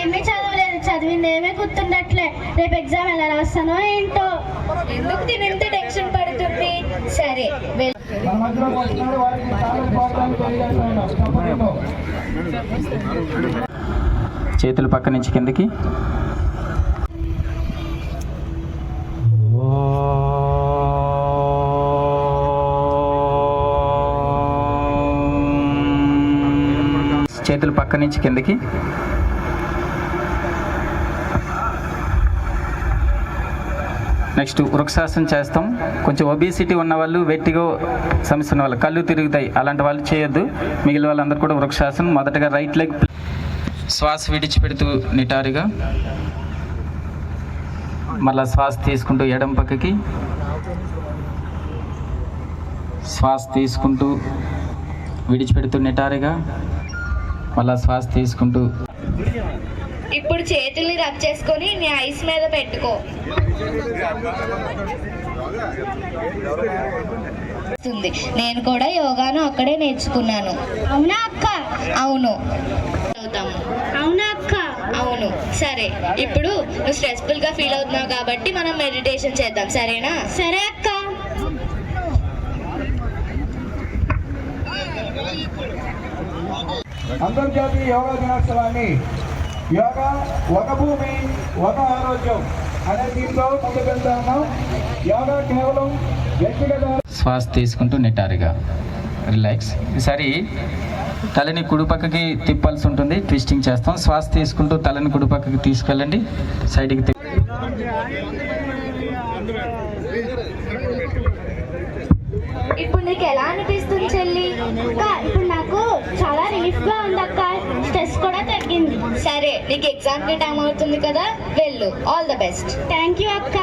ఏమీ చదవలేదు చదివింది ఏమీ గుర్తుండట్లే. రేపు ఎగ్జామ్ ఎలా రాస్తానో ఏంటో. ఎందుకు తినంత టెన్షన్ పడుతుంది? సరే చేతులు పక్క నుంచి కిందకి. చేతులు పక్క నుంచి కిందకి. నెక్స్ట్ వృక్షాసనం చేస్తాం. కొంచెం ఒబేసిటీ ఉన్న వాళ్ళు వెట్టిగో సమస్య ఉన్న వాళ్ళు కళ్ళు తిరుగుతాయి. అలాంటి వాళ్ళు చేయొద్దు. మిగిలిన వాళ్ళందరూ కూడా వృక్షాసనం మొదటగా రైట్ లెగ్ శ్వాస విడిచిపెడుతూ నిటారుగా. మళ్ళా శ్వాస తీసుకుంటూ ఎడం పక్కకి. శ్వాస తీసుకుంటూ విడిచిపెడుతూ నిటారుగా. మళ్ళా శ్వాస తీసుకుంటూ ఇప్పుడు చేతుల్ని రబ్ చేసుకొని నీ ఐస్ మీద పెట్టుకో. నేను కూడా యోగాను అక్కడే నేర్చుకున్నాను. అవునా అక్క? అవును. అవుతాము. అవునా అక్క? అవును. సరే. ఇప్పుడు నువ్వు స్ట్రెస్ఫుల్గా ఫీల్ అవుతున్నావు కాబట్టి మనం మెడిటేషన్ చేద్దాం. సరేనా? సరే అక్క. అంతర్జాతీయ యోగా దినోత్సవాన్ని యోగా ఒక భూమి ఒక ఆరోగ్యం అనే దీంతో ముందుకెళ్తా ఉన్నాం యోగా కేవలం వ్యక్తిగత శ్వాస తీసుకుంటూ నిటారుగా. రిలాక్స్ ఈసారి తలని కుడి పక్కకి తిప్పాల్సి ఉంటుంది. ట్విస్టింగ్ చేస్తాం. శ్వాస తీసుకుంటూ తలని కుడి పక్కకి తీసుకెళ్ళండి. సైడ్కి తిప్ప ఇప్పుడు నీకు ఎలా అనిపిస్తుంది చెల్లి? ఇప్పుడు నాకు చాలా రిలీఫ్గా ఉంది అక్క సరే నీకు ఎగ్జామ్ టైం అవుతుంది కదా వెళ్ళు. All the best thank you అక్క.